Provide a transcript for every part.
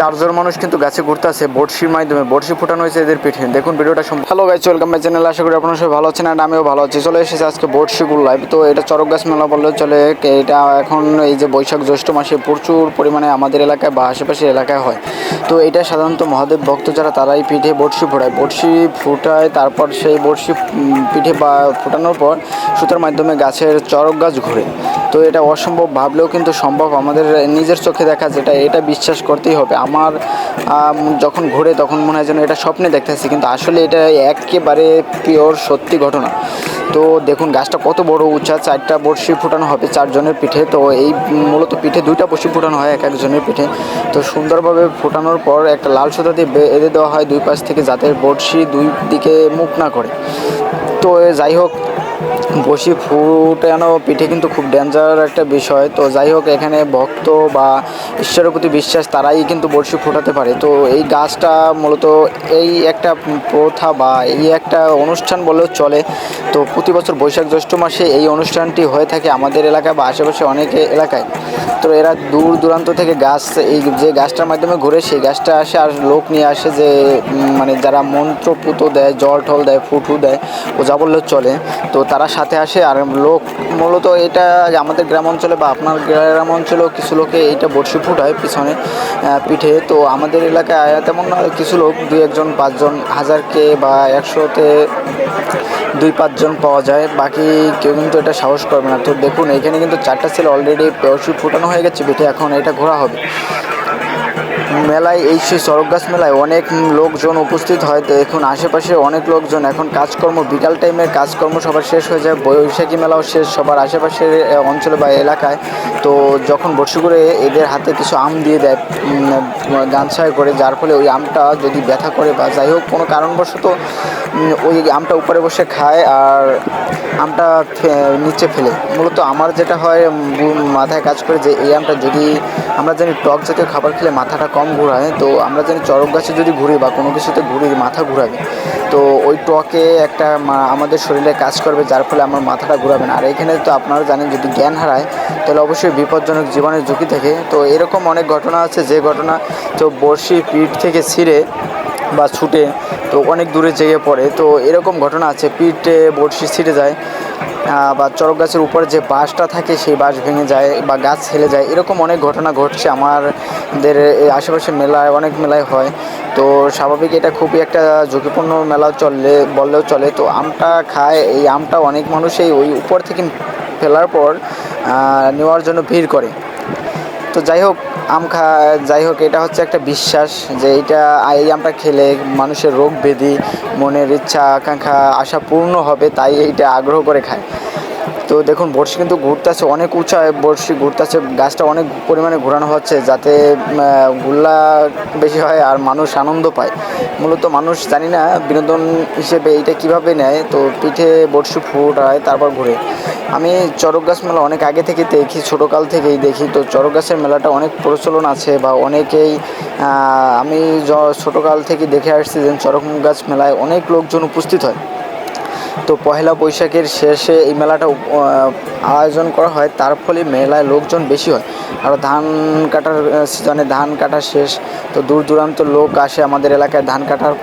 চারজন মানুষ কিন্তু গাছে ঘুরতে আছে বড়শির মাধ্যমে, বড়শি ফুটানো হয়েছে এদের পিঠে। দেখুন ভিডিওটা hello guys welcome my channel আশা করি আপনারা সবাই ভালো আছেন আর আমিও ভালো আছি। চলে এসেছি আজকে বড়শি লাইভ তো এটা চরক গাছ মেলা বললেও চলে, এটা এখন এই যে বৈশাখ জ্যৈষ্ঠ মাসে প্রচুর পরিমাণে আমাদের এলাকায় বা আশেপাশের এলাকায় হয়। তো এটা সাধারণত মহাদেব ভক্ত যারা, তারাই পিঠে বড়শি ফোটায়। বড়শি ফুটায়, তারপর সেই বড়শি পিঠে বা ফোটানোর পর সুতার মাধ্যমে গাছের চরক গাছ ঘুরে। তো এটা অসম্ভব, ভাবলেও কিন্তু সম্ভব। আমাদের নিজের চোখে দেখা যেটা, এটা বিশ্বাস করতেই হবে। আমার যখন ঘুরে তখন মনে হয় যেন এটা স্বপ্নে দেখতেছি, কিন্তু আসলে এটা একেবারে পিওর সত্যি ঘটনা। তো দেখুন, গাছটা কত বড়, উঁচা, চারটা বড়শি ফুটানো হবে চারজনের পিঠে। তো এই মূলত পিঠে দুইটা বড়শি ফুটানো হয় এক একজনের পিঠে। তো সুন্দরভাবে ফোটানোর পর একটা লাল সুতা দিয়ে বেঁধে দেওয়া হয় দুই পাশ থেকে, যাতে বড়শি দুই দিকে মুখ না করে। তো যাই হোক বসি ফুটানো পিঠে কিন্তু খুব ডেঞ্জার একটা বিষয়। তো যাই হোক, এখানে ভক্ত বা ঈশ্বরের প্রতি বিশ্বাস তারাই কিন্তু বড়শি ফুটাতে পারে। তো এই গাছটা মূলত এই একটা প্রথা বা এই একটা অনুষ্ঠান বলেও চলে। তো প্রতি বছর বৈশাখ জ্যৈষ্ঠ মাসে এই অনুষ্ঠানটি হয়ে থাকে আমাদের এলাকায় বা আশেপাশে অনেক এলাকায়। তো এরা দূর দূরান্ত থেকে গাছ, এই যে গাছটার মাধ্যমে ঘুরে, সেই গাছটা আসে আর লোক নিয়ে আসে যে মানে যারা মন্ত্র পুতো দেয়, জল টল দেয়, ফুটু দেয়, ও যা বললেও চলে। তো তারা সাথে আসে আর লোক মূলত এটা আমাদের গ্রাম অঞ্চলে বা আপনার গ্রাম অঞ্চলেও কিছু লোকে এইটা বড়শি ফুটায় পিছনে পিঠে। তো আমাদের এলাকায় তেমন কিছু লোক দু একজন পাঁচজন হাজারকে বা একশোতে দুই পাঁচজন পাওয়া যায়। বাকি কেউ কিন্তু এটা সাহস করবে না। তো দেখুন, এখানে কিন্তু চারটা ছেলে অলরেডি ওষুধ ফুটানো হয়ে গেছে, পিঠে। এখন এটা ঘোরা হবে। মেলায়, এই সেই চরক গাছ মেলায় অনেক লোকজন উপস্থিত হয়। তো এখন আশেপাশে অনেক লোকজন, এখন কাজকর্ম, বিকাল টাইমের কাজকর্ম সবার শেষ হয়ে যায়। বৈশাখী মেলাও শেষ সবার আশেপাশের অঞ্চলে বা এলাকায়। তো যখন বর্ষি করে এদের হাতে কিছু আম দিয়ে দেয় গানছায় করে, যার ফলে ওই আমটা যদি ব্যথা করে বা যাই হোক, কোনো কারণবশত ওই আমটা উপরে বসে খায় আর আমটা নিচে ফেলে। মূলত আমার যেটা হয় মাথায় কাজ করে যে এই আমটা যদি আমরা জানি টক জাতীয় খাবার খেলে মাথাটা কম ঘোরায়, তো আমরা জানি চরক গাছে যদি ঘুরি বা কোনো কিছুতে ঘুরি, মাথা ঘুরাবে, তো ওই টকে একটা আমাদের শরীরে কাজ করবে, যার ফলে আমার মাথাটা ঘুরাবে না। আর এখানে তো আপনারা জানেন যদি জ্ঞান হারায়, তাহলে অবশ্যই বিপজ্জনক জীবনের ঝুঁকি থাকে। তো এরকম অনেক ঘটনা আছে, যে ঘটনা তো বর্ষি পিঠ থেকে ছিঁড়ে বা ছুটে তো অনেক দূরে জেগে পড়ে। তো এরকম ঘটনা আছে, পিঠে, বড়শি ছিঁড়ে যায় বা চরক গাছের উপরে যে বাঁশটা থাকে, সেই বাঁশ ভেঙে যায় বা গাছ হেলে যায়। এরকম অনেক ঘটনা ঘটছে আমাদের আশেপাশে মেলায়, অনেক মেলায় হয়। তো স্বাভাবিক এটা খুবই একটা ঝুঁকিপূর্ণ মেলা চললে, বললেও চলে। তো আমটা খায়, এই আমটা অনেক মানুষই ওই উপর থেকে ফেলার পর নেওয়ার জন্য ভিড় করে। তো যাই হোক, আম খা, যাই হোক, এটা হচ্ছে একটা বিশ্বাস যে এইটা এই আমটা খেলে মানুষের রোগ ব্যাধি, মনের ইচ্ছা, আকাঙ্ক্ষা, আশা পূর্ণ হবে, তাই এইটা আগ্রহ করে খায়। তো দেখুন, বড়শি কিন্তু ঘুরতেছে অনেক উঁচায় বড়শি ঘুরতেছে গাছটা অনেক পরিমাণে ঘোরানো হচ্ছে যাতে গুল্লা বেশি হয় আর মানুষ আনন্দ পায়। মূলত মানুষ জানি না বিনোদন হিসেবে এইটা কীভাবে নেয়, তো পিঠে বড়শি ফুটায় তারপর ঘুরে। আমি চরক গাছ মেলা অনেক আগে থেকে দেখি, ছোটোকাল থেকেই দেখি, তো চরক গাছের মেলাটা অনেক প্রচলন আছে বা অনেকেই আমি ছোটোকাল থেকে দেখে আসছি যে চরক গাছ মেলায় অনেক লোকজন উপস্থিত হয়। তো পহেলা বৈশাখের শেষে এই মেলাটা আয়োজন করা হয়। তার ফলে মেলায় লোকজন বেশি হয়। আর ধান কাটার সিজনে ধান কাটা শেষ, তো দূর দূরান্ত লোক আসে আমাদের এলাকায় ধান কাটার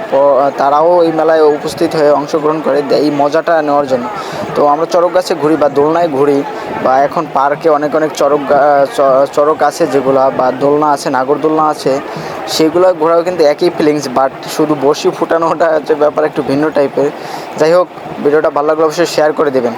তারাও এই মেলায় উপস্থিত হয়ে অংশগ্রহণ করে এই মজাটা নেওয়ার জন্য। তো আমরা চরক গাছে ঘুরি বা দোলনায় ঘুরি বা এখন পার্কে অনেক অনেক চরক গা- চ- চরক আছে যেগুলা বা দোলনা আছে, নাগরদোলনা আছে। সেগুলো ঘোরাও কিন্তু একই ফিলিংস বাট শুধু বসি ফুটানোটা হচ্ছে ব্যাপার একটু ভিন্ন টাইপের যাই হোক, ভিডিওটা ভালো লাগলে অবশ্যই শেয়ার করে দেবেন।